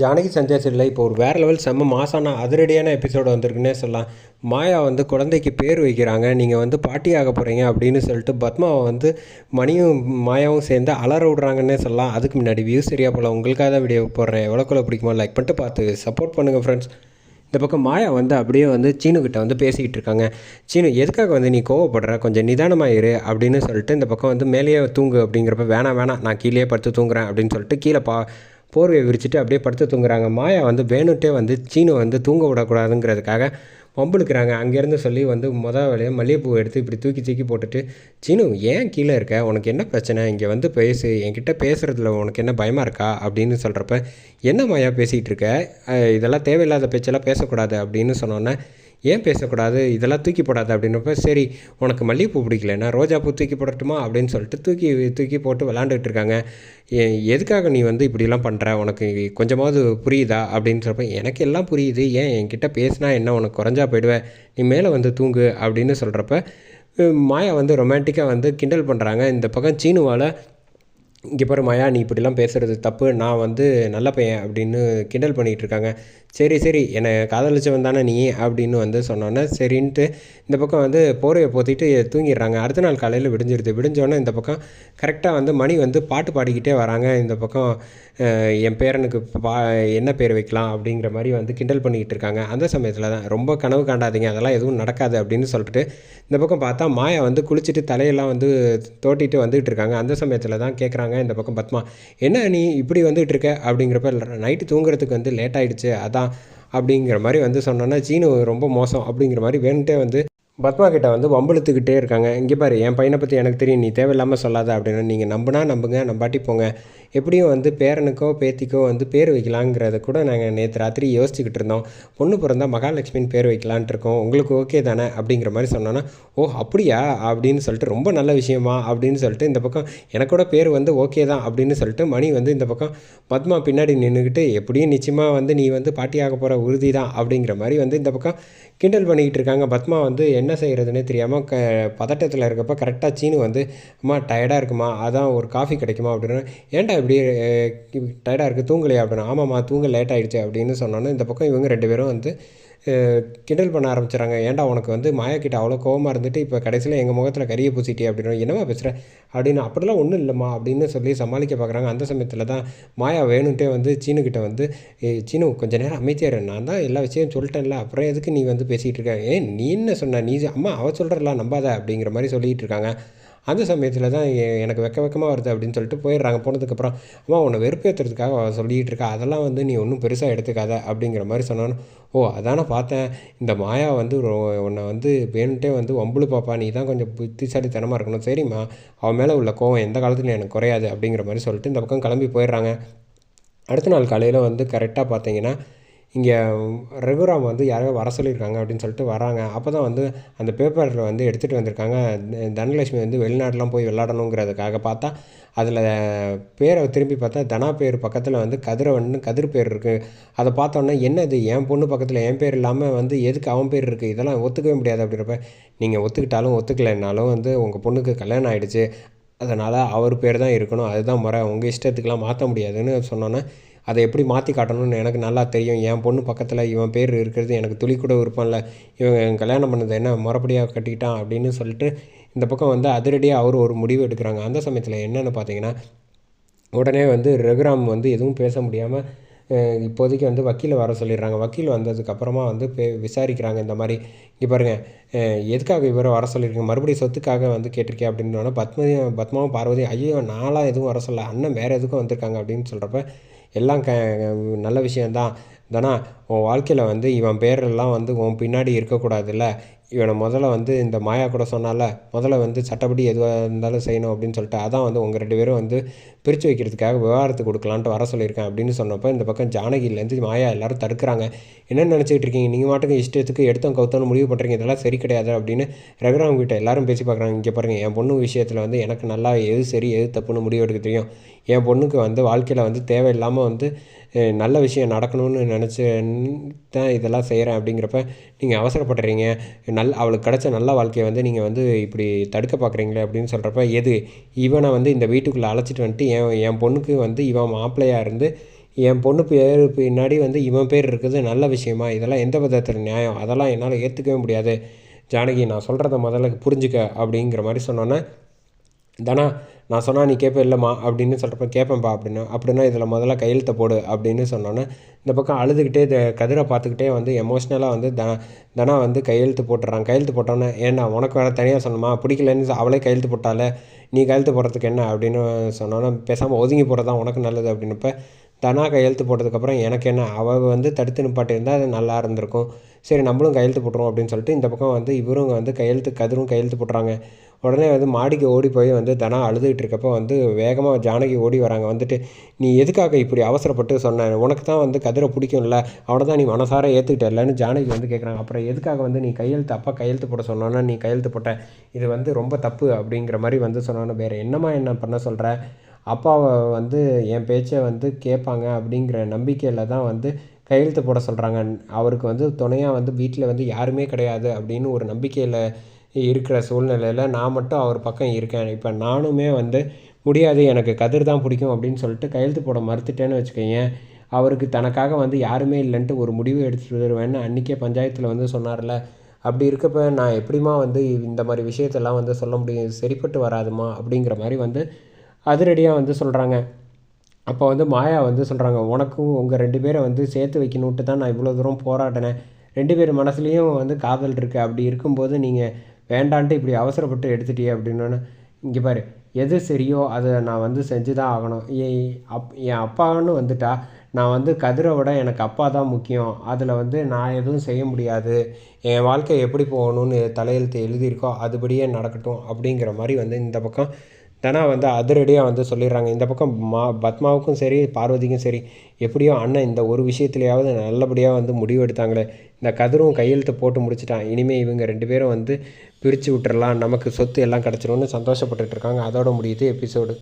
ஜானகி சந்தியாசிரியில் இப்போ ஒரு வேறு லெவல் செம்ம மாசான அதிரடியான எபிசோடு வந்திருக்குன்னே சொல்லலாம். மாயா வந்து குழந்தைக்கு பேர் வைக்கிறாங்க. நீங்கள் வந்து பாட்டி ஆக போகிறீங்க அப்படின்னு சொல்லிட்டு பத்மாவை வந்து மணியும் மாயாவும் சேர்ந்து அலற விட்றாங்கன்னே சொல்லலாம். அதுக்கு முன்னாடி வியூ சரியாக போல் உங்களுக்காக தான் வீடியோ போடுறேன். எவ்வளோக்குள்ள பிடிக்குமோ லைக் பண்ணிட்டு பார்த்து சப்போர்ட் பண்ணுங்கள் ஃப்ரெண்ட்ஸ் இந்த பக்கம் மாயா வந்து அப்படியே வந்து சீனுக்கிட்ட வந்து பேசிக்கிட்டு இருக்காங்க. சீனு எதுக்காக வந்து நீ கோவப்படுற? கொஞ்சம் நிதானமாக இரு அப்படின்னு சொல்லிட்டு இந்த பக்கம் வந்து மேலேயே தூங்கு அப்படிங்கிறப்ப வேணாம் வேணாம். நான் கீழே படுத்து தூங்குறேன் அப்படின்னு சொல்லிட்டு கீழே பா போர்வையை விரிச்சிட்டு அப்படியே படுத்து தூங்குறாங்க. மாயா வந்து வேணுட்டே வந்து சீனு வந்து தூங்க விடக்கூடாதுங்கிறதுக்காக வம்புழுக்கிறாங்க. அங்கேருந்து சொல்லி வந்து மொதல் வேலையை மல்லிகைப்பூ எடுத்து இப்படி தூக்கி தூக்கி போட்டுட்டு சீனு ஏன் கீழே இருக்க? உனக்கு என்ன பிரச்சனை? இங்கே வந்து பேசு. என்கிட்ட பேசுகிறதுல உனக்கு என்ன பயமாக இருக்கா? அப்படின்னு சொல்கிறப்ப என்ன மாயா பேசிகிட்டு இருக்க? இதெல்லாம் தேவையில்லாத பேச்செல்லாம் பேசக்கூடாது. அப்படின்னு சொன்னோன்னே ஏன் பேசக்கூடாது? இதெல்லாம் தூக்கி போடாது அப்படின்னப்ப சரி உனக்கு மல்லிகைப்பூ பிடிக்கலன்னா ரோஜாப்பூ தூக்கி போடட்டுமா அப்படின்னு சொல்லிட்டு தூக்கி தூக்கி போட்டு விளாண்டுட்டு இருக்காங்க. எதுக்காக நீ வந்து இப்படிலாம் பண்ணுற உனக்கு கொஞ்சமாவது புரியுதா? அப்படின்னு சொல்கிறப்ப எனக்கு எல்லாம் புரியுது. ஏன் என்கிட்ட பேசினா என்ன? உனக்கு குறைஞ்சா போயிடுவேன் நீ மேலே வந்து தூங்கு அப்படின்னு சொல்கிறப்ப மாயா வந்து ரொமான்டிக்காக வந்து கிண்டல் பண்ணுறாங்க இந்த பக்கம் சீனுவால் இங்கே பாரு மாயா நீ இப்படிலாம் பேசுகிறது தப்பு. நான் வந்து நல்ல பையன் அப்படின்னு கிண்டல் பண்ணிகிட்டு இருக்காங்க. சரி சரி என்னை காதலிச்சவன் தானே நீ அப்படின்னு வந்து சொன்னோன்னே சரின்ட்டு இந்த பக்கம் வந்து போரையை போத்திட்டு தூங்கிடுறாங்க. அடுத்த நாள் காலையில் விடிஞ்சிருது. விடிஞ்சோடனே இந்த பக்கம் கரெக்டாக வந்து மணி வந்து பாட்டு பாடிக்கிட்டே வராங்க. இந்த பக்கம் என் பேரனுக்கு பா என்ன பேர் வைக்கலாம் அப்படிங்கிற மாதிரி வந்து கிண்டல் பண்ணிக்கிட்டு இருக்காங்க. அந்த சமயத்தில் தான் ரொம்ப கனவு காண்டாதீங்க அதெல்லாம் எதுவும் நடக்காது அப்படின்னு சொல்லிட்டு இந்த பக்கம் பார்த்தா மாயா வந்து குளிச்சுட்டு தலையெல்லாம் வந்து தோட்டிட்டு வந்துகிட்டு இருக்காங்க. அந்த சமயத்தில் தான் கேட்குறாங்க இந்த பக்கம் பத்மா. என்ன நீ இப்படி வந்துகிட்டு இருக்க அப்படிங்கிறப்ப நைட்டு தூங்குறதுக்கு வந்து லேட் ஆகிடுச்சு அதான் அப்படிங்கிற மாதிரி வந்து சொன்னோன்னா சீனு ரொம்ப மோசம் அப்படிங்கிற மாதிரி வேணுட்டே வந்து பத்மா கிட்ட வந்து வம்பிழுத்துக்கிட்டே இருக்காங்க. இங்கே பாரு என் பையனை பற்றி எனக்கு தெரியும் நீ தேவையில்லாமல் சொல்லாத அப்படின்னு நீங்கள் நம்புனா நம்புங்க நம்பாட்டி போங்க. எப்படியும் வந்து பேரனுக்கோ பேத்திக்கோ வந்து பேர் வைக்கலாங்கிறத கூட நாங்கள் நேற்று ராத்திரி யோசிச்சுக்கிட்டு இருந்தோம். பொண்ணு பிறந்தா மகாலட்சுமின்னு பேர் வைக்கலான்ட்டு இருக்கோம். உங்களுக்கு ஓகே தானே அப்படிங்கிற மாதிரி சொன்னோன்னா ஓ அப்படியா? அப்படின்னு சொல்லிட்டு ரொம்ப நல்ல விஷயமா? அப்படின்னு சொல்லிட்டு இந்த பக்கம் எனக்கு கூட பேர் வந்து ஓகே தான் அப்படின்னு சொல்லிட்டு மணி வந்து இந்த பக்கம் பத்மா பின்னாடி நின்றுக்கிட்டு எப்படியும் நிச்சயமாக வந்து நீ வந்து பாட்டியாக போகிற உறுதி தான் அப்படிங்கிற மாதிரி வந்து இந்த பக்கம் கிண்டல் பண்ணிக்கிட்டு இருக்காங்க. பத்மா வந்து என்ன என்ன செய்கிறதுனே தெரியாமல் க பதட்டத்தில் இருக்கப்போ கரெக்டாக சீனு வந்து அம்மா டயர்டாக இருக்குமா? அதான் ஒரு காஃபி கிடைக்குமா? அப்படின்னு ஏன்டா இப்படி டயர்டாக இருக்குது தூங்கலையா? அப்படின்னு ஆமாம்மா தூங்க லேட் ஆகிடுச்சு அப்படின்னு சொன்னோன்னே இந்த பக்கம் இவங்க ரெண்டு பேரும் வந்து கிண்டல் பண்ண ஆரம்பிச்சிடறாங்க ஏன்டா உனக்கு வந்து மாயா அவ்வளோ கோவமாக இருந்துட்டு இப்போ கடைசியில் எங்கள் முகத்தில் கறியை பூசிட்டே அப்படின்னு என்னம்மா பேசுகிற அப்படின்னு அப்படிலாம் ஒன்றும் இல்லைம்மா அப்படின்னு சொல்லி சமாளிக்க பார்க்குறாங்க அந்த சமயத்தில் தான் மாயா வேணுன்ட்டே வந்து சீனுக்கிட்ட வந்து சீனு கொஞ்ச நேரம் அமைதியாக நான் தான் எல்லா விஷயம் சொல்லிட்டேன்ல. அப்புறம் எதுக்கு நீ வந்து பேசிகிட்டு இருக்க? ஏன் நீ என்ன சொன்ன? நீ அம்மா அவ சொல்கிறலாம் நம்பாத அப்படிங்கிற மாதிரி சொல்லிகிட்டு இருக்காங்க. அந்த சமயத்தில் தான் எனக்கு வெக்க வெக்கமாக வருது அப்படின்னு சொல்லிட்டு போயிடுறாங்க. போனதுக்கப்புறம் அம்மா உன்னை வெறுப்பேற்றுறதுக்காக அவள் சொல்லிகிட்டு இருக்கா அதெல்லாம் வந்து நீ ஒன்றும் பெருசாக எடுத்துக்காத அப்படிங்கிற மாதிரி சொன்னான்னு ஓ அதானே பார்த்தேன். இந்த மாயா வந்து உன்னை வந்து வேணுன்ட்டே வந்து வம்புழு பாப்பா. நீ தான் கொஞ்சம் புத்திசாலித்தனமாக இருக்கணும். சரிம்மா. அவன் மேலே உள்ள கோவம் எந்த காலத்துலையும் எனக்கு குறையாது அப்படிங்கிற மாதிரி சொல்லிட்டு இந்த பக்கம் கிளம்பி போயிடுறாங்க. அடுத்த நாள் காலையில் வந்து கரெக்டாக பார்த்தீங்கன்னா இங்கே ரகுராம் வந்து யாரையோ வர சொல்லியிருக்காங்க அப்படின்னு சொல்லிட்டு வராங்க. அப்போ தான் வந்து அந்த பேப்பரில் வந்து எடுத்துகிட்டு வந்திருக்காங்க. தனலட்சுமி வந்து வெளிநாட்டெலாம் போய் விளாடணுங்கிறதுக்காக பார்த்தா அதில் பேரை திரும்பி பார்த்தா தனா பேர் பக்கத்தில் வந்து கதிரவன் கதிர் பேர் இருக்குது அதை பார்த்தோன்னே என்ன இது? என் பொண்ணு பக்கத்தில் என் பேர் இல்லாமல் வந்து எதுக்கு அவன் பேர் இருக்குது இதெல்லாம் ஒத்துக்கவே முடியாது அப்படின்றப்ப நீங்கள் ஒத்துக்கிட்டாலும் ஒத்துக்கலைன்னாலும் வந்து உங்கள் பொண்ணுக்கு கல்யாணம் ஆகிடுச்சு அதனால் அவர் பேர் தான் இருக்கணும். அதுதான் முறை. உங்கள் இஷ்டத்துக்கெலாம் மாற்ற முடியாதுன்னு சொன்னோன்னே அதை எப்படி மாற்றி காட்டணும்னு எனக்கு நல்லா தெரியும். என் பொண்ணு பக்கத்தில் இவன் பேர் இருக்கிறது எனக்கு துளி கூட விருப்பம் இல்லை இவன் கல்யாணம் பண்ணது என்ன முறப்படியாக கட்டிக்கிட்டான் அப்படின்னு சொல்லிட்டு இந்த பக்கம் வந்து அதிரடியாக அவர் ஒரு முடிவு எடுக்கிறாங்க. அந்த சமயத்தில் என்னென்னு பார்த்தீங்கன்னா உடனே வந்து ரகுராம் வந்து எதுவும் பேச முடியாமல் இப்போதைக்கு வந்து வக்கீலை வர சொல்லிடுறாங்க. வக்கீல் வந்ததுக்கப்புறமா வந்து பே விசாரிக்கிறாங்க இந்த மாதிரி. இங்கே பாருங்கள் எதுக்காக இவரை வர சொல்லியிருக்கீங்க? மறுபடியும் சொத்துக்காக வந்து கேட்டிருக்கேன் அப்படின்னோடனே பத்மதியும் பத்மாவும் பார்வதி ஐயோ நாளாக எதுவும் வர சொல்ல அண்ணன் வேறு எதுக்கும் வந்திருக்காங்க அப்படின்னு சொல்கிறப்ப எல்லாம் க நல்ல விஷயந்தான். தானா உன் வாழ்க்கையில் வந்து இவன் பேரெல்லாம் வந்து உன் பின்னாடி இருக்கக்கூடாதுல்ல. இவனை முதல்ல வந்து இந்த மாயா கூட சொன்னால முதல்ல வந்து சட்டப்படி எதுவாக இருந்தாலும் செய்யணும் அப்படின்னு சொல்லிட்டு அதான் வந்து உங்கள் ரெண்டு பேரும் வந்து பிரித்து வைக்கிறதுக்காக விவகாரத்து கொடுக்கலான்ட்டு வர சொல்லியிருக்கேன் அப்படின்னு சொன்னப்போ இந்த பக்கம் ஜானகிலேருந்து மாயா எல்லோரும் தடுக்கிறாங்க. என்ன நினச்சிக்கிட்டு இருக்கீங்க? நீங்கள் மாட்டுக்கு இஷ்டத்துக்கு எடுத்தோம் கவுத்தோன்னு முடிவு பண்ணுறீங்க இதெல்லாம் சரி கிடையாது அப்படின்னு ரகுராம் கிட்ட எல்லாரும் பேசி பார்க்குறாங்க. இங்கே பாருங்கள் என் பொண்ணு விஷயத்தில் வந்து எனக்கு நல்லா எது சரி எது தப்புன்னு முடிவு எடுக்க தெரியும். என் பொண்ணுக்கு வந்து வாழ்க்கையில் வந்து தேவையில்லாமல் வந்து நல்ல விஷயம் நடக்கணும்னு நினச்சி தான் இதெல்லாம் செய்கிறேன் அப்படிங்கிறப்ப நீங்கள் அவசரப்படுறீங்க. நல் அவளுக்கு கிடைச்ச நல்ல வாழ்க்கையை வந்து நீங்கள் வந்து இப்படி தடுக்க பார்க்குறீங்களே அப்படின்னு சொல்கிறப்ப எது? இவனை வந்து இந்த வீட்டுக்குள்ளே அழைச்சிட்டு வந்துட்டு என் என் பொண்ணுக்கு வந்து இவன் மாப்பிள்ளையாக இருந்து என் பொண்ணு பேர் பின்னாடி வந்து இவன் பேர் இருக்குது நல்ல விஷயமா? இதெல்லாம் எந்த விதத்தில் நியாயம்? அதெல்லாம் என்னால் ஏற்றுக்கவே முடியாது. ஜானகி நான் சொல்கிறத முதல்ல புரிஞ்சுக்க அப்படிங்கிற மாதிரி சொன்னோன்னே தானா நான் சொன்னால் நீ கேட்ப இல்லைம்மா அப்படின்னு சொல்கிறப்ப கேட்பேன்ப்பா அப்படின்னு அப்படின்னா இதில் முதல்ல கையெழுத்தை போடு அப்படின்னு சொன்னோன்னே இந்த பக்கம் அழுதுகிட்டே இதை கதிரை பார்த்துக்கிட்டே வந்து எமோஷ்னலாக வந்து த தனா வந்து கையெழுத்து போட்டுறான். கையெழுத்து போட்டோன்னே ஏன்னா உனக்கு வேறு தனியாக சொன்னமா பிடிக்கலன்னு அவளே கையெழுத்து போட்டாலே நீ கையெழுத்து போடுறதுக்கு என்ன? அப்படின்னு சொன்னோன்னே பேசாமல் ஒதுங்கி போகிறது தான் உனக்கு நல்லது அப்படின்னப்ப தனா கையெழுத்து போட்டதுக்கப்புறம் எனக்கு என்ன? அவள் வந்து தடுத்து நிப்பாட்டியிருந்தால் அது நல்லா இருந்திருக்கும். சரி நம்மளும் கையெழுத்து போட்டுருவோம் அப்படின்னு சொல்லிட்டு இந்த பக்கம் வந்து இவரும் வந்து கையெழுத்து கதிரும் கையெழுத்து போட்டுறாங்க. உடனே வந்து மாடிக்கு ஓடி போய் வந்து தனா அழுதுகிட்டு இருக்கப்போ வந்து வேகமாக ஜானகி ஓடி வராங்க. வந்துட்டு நீ எதுக்காக இப்படி அவசரப்பட்டு சொன்ன? உனக்கு தான் வந்து கதிரை பிடிக்கும்ல. அவனை தான் நீ மனசார ஏற்றுக்கிட்டலன்னு ஜானகி வந்து கேட்குறாங்க அப்புறம் எதுக்காக வந்து நீ கையெழுத்து அப்பா கையெழுத்து போட சொன்னோன்னா நீ கையெழுத்து போட்ட? இது வந்து ரொம்ப தப்பு அப்படிங்கிற மாதிரி வந்து சொன்னோன்னு வேறு என்னம்மா என்ன பண்ண சொல்கிற அப்பாவை வந்து என் பேச்சை வந்து கேட்பாங்க அப்படிங்கிற நம்பிக்கையில் தான் வந்து கையெழுத்து போட சொல்கிறாங்க அவருக்கு வந்து துணையாக வந்து வீட்டில் வந்து யாருமே கிடையாது அப்படின்னு ஒரு நம்பிக்கையில் இருக்கிற சூழ்நிலையில் நான் மட்டும் அவர் பக்கம் இருக்கேன். இப்போ நானுமே வந்து முடியாது எனக்கு கதிர் தான் பிடிக்கும் அப்படின்னு சொல்லிட்டு கையெழுத்து போட மறுத்துட்டேன்னு வச்சுக்கோங்க அவருக்கு தனக்காக வந்து யாருமே இல்லைன்ட்டு ஒரு முடிவு எடுத்துகிட்டு வருவேன்னு அன்றைக்கே பஞ்சாயத்தில் வந்து சொன்னார்ல. அப்படி இருக்கப்ப நான் எப்படிமா வந்து இந்த மாதிரி விஷயத்தெல்லாம் வந்து சொல்ல முடியும்? சரிப்பட்டு வராதுமா அப்படிங்கிற மாதிரி வந்து அதிரடியாக வந்து சொல்கிறாங்க அப்போ வந்து மாயா வந்து சொல்கிறாங்க உனக்கும் உங்கள் ரெண்டு பேரை வந்து சேர்த்து வைக்கணுன்ட்டு தான் நான் இவ்வளோ தூரம் போராடினேன். ரெண்டு பேர் மனசுலேயும் வந்து காதல் இருக்குது அப்படி இருக்கும்போது நீங்கள் வேண்டான்ட்டு இப்படி அவசரப்பட்டு எடுத்துட்டியே அப்படின்னோன்னு. இங்கே பாரு எது சரியோ அதை நான் வந்து செஞ்சு தான் ஆகணும் அப் என் அப்பான்னு வந்துட்டா நான் வந்து கதிரை விட எனக்கு அப்பா தான் முக்கியம். அதில் வந்து நான் எதுவும் செய்ய முடியாது. என் வாழ்க்கை எப்படி போகணும்னு தலையெழுத்து எழுதியிருக்கோ அதுபடியே நடக்கட்டும் அப்படிங்கிற மாதிரி வந்து இந்த பக்கம் தனா வந்து அதிரடியாக வந்து சொல்லிடுறாங்க. இந்த பக்கம் மா பத்மாவுக்கும் சரி பார்வதிக்கும் சரி எப்படியோ அண்ணன் இந்த ஒரு விஷயத்துலையாவது நல்லபடியாக வந்து முடிவு எடுத்தாங்களே. இந்த கதிரும் கையெழுத்து போட்டு முடிச்சிட்டான். இனிமேல் இவங்க ரெண்டு பேரும் வந்து பிரித்து விட்டுறலாம். நமக்கு சொத்து எல்லாம் கிடச்சிரும்னு சந்தோஷப்பட்டுட்டு இருக்காங்க. அதோட முடியுது எபிசோடு.